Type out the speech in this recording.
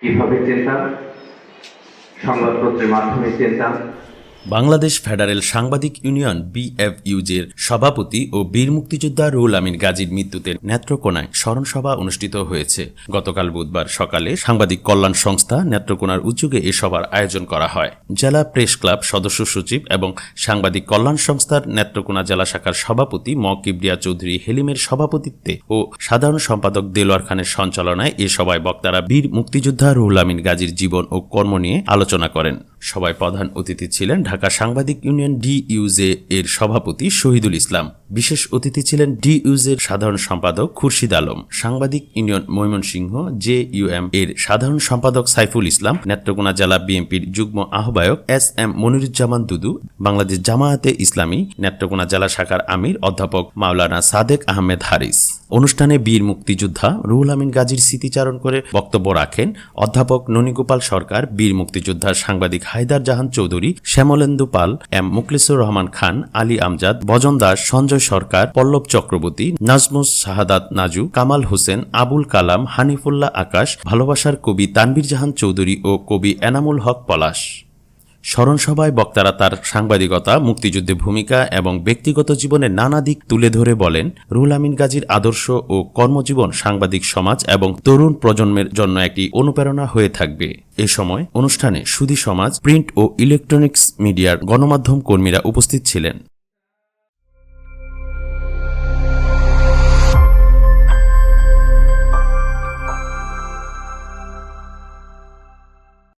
কীভাবে চেনতাম? সংবাদপত্রের মাধ্যমে চিনতাম। বাংলাদেশ ফেডারেল সাংবাদিক ইউনিয়ন বিএফইউজের সভাপতি ও বীর মুক্তিযোদ্ধা রুল আমিন গাজীর মৃত্যুতে নেত্রকোনায় স্মরণসভা অনুষ্ঠিত হয়েছে। গতকাল বুধবার সকালে সাংবাদিক কল্যাণ সংস্থা নেত্রকোনার উদ্যোগে এ সভার আয়োজন করা হয়। জেলা প্রেস ক্লাব সদস্য সচিব এবং সাংবাদিক কল্যাণ সংস্থার নেত্রকোনা জেলা শাখার সভাপতি ম. কিবরিয়া চৌধুরী হেলিমের সভাপতিত্বে ও সাধারণ সম্পাদক দেলোয়ার খানের সঞ্চালনায় এ সভায় বক্তারা বীর মুক্তিযোদ্ধা রুহুল আমিন গাজীর জীবন ও কর্ম নিয়ে আলোচনা করেন। সভায় প্রধান অতিথি ছিলেন ঢাকা সাংবাদিক ইউনিয়ন ডিইউজে এর সভাপতি শহীদুল ইসলাম। বিশেষ অতিথি ছিলেন ডিইউজের সাধারণ সম্পাদক খুরশিদ আলম। সাংবাদিক ইউনিয়ন ময়মনসিংহ জে ইউএম এর সাধারণ সম্পাদক সাইফুল ইসলাম। নেত্রকোনা জেলা বিএনপির যুগ্ম আহ্বায়ক এস এম মনিরুজ্জামান দুদু। বাংলাদেশ জামায়াতে ইসলামী। নেত্রকোনা জেলা শাখার আমির অধ্যাপক মাওলানা সাদেক আহমেদ হারিস। অনুষ্ঠানে বীর মুক্তিযোদ্ধা রুহুল আমিন গাজীর স্মৃতিচারণ করে বক্তব্য রাখেন অধ্যাপক ননীগোপাল সরকার, বীর মুক্তিযোদ্ধার সাংবাদিক হায়দার জাহান চৌধুরী, শ্যামলেন্দু পাল, এম মুখলিসুর রহমান খান, আলী আমজাদ, বজন দাস, সঞ্জয় সরকার, পল্লব চক্রবর্তী, নাজমুস শাহাদাত নাজু, কামাল হোসেন, আবুল কালাম, হানিফুল্লাহ আকাশ, ভালোবাসার কবি তানবীর জাহান চৌধুরী ও কবি এনামুল হক পলাশ। স্মরণসভায় বক্তারা তার সাংবাদিকতা মুক্তিযুদ্ধে ভূমিকা এবং ব্যক্তিগত জীবনের নানা দিক তুলে ধরে বলেন, রুহুল আমিন গাজীর আদর্শ ও কর্মজীবন সাংবাদিক সমাজ এবং তরুণ প্রজন্মের জন্য একটি অনুপ্রেরণা হয়ে থাকবে। এ সময় অনুষ্ঠানে সুধী সমাজ, প্রিন্ট ও ইলেকট্রনিক্স মিডিয়ার গণমাধ্যম কর্মীরা উপস্থিত ছিলেন।